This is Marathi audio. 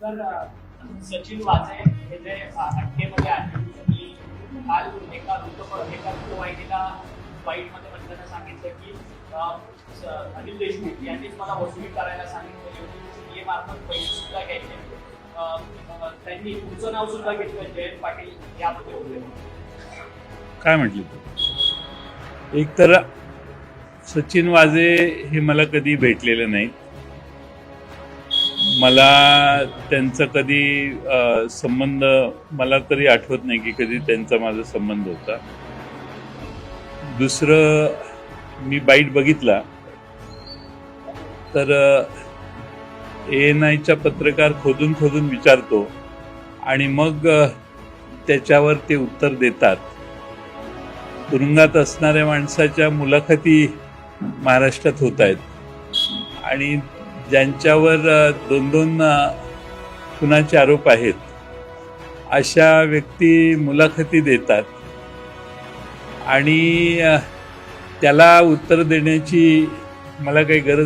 तर सचिन वाजे हे जे अटकेमध्ये आहे की काल एका वृत्तपत्र एका वृत्तवाहिनीला वाईटमध्ये म्हणताना सांगितलं की अनिल देशमुख यांनीच मला वसुली करायला सांगितलं एवढी सीए मार्फत पैसे सुद्धा घ्यायचे. त्यांनी तुमचं नाव सुद्धा घेतलं जयंत पाटील यामध्ये होते. काय म्हटलं एक तर सचिन वाजे हे मला कधी भेटलेले नाहीत. मला त्यांचा कधी संबंध मला तरी आठवत नाही की कधी त्यांचा माझा संबंध होता. दुसरं मी बाईट बघितला. तर ए एन आयच्या पत्रकार खोदून खोदून विचारतो आणि मग त्याच्यावर ते उत्तर देतात. तुरुंगात असणाऱ्या माणसाच्या मुलाखती महाराष्ट्रात होत आहेत. आणि ज्यांच्यावर दोन दोन खुनाचे आरोप आहेत अशा व्यक्ती मुलाखती देतात आणि त्याला उत्तर देण्याची मला काही गरज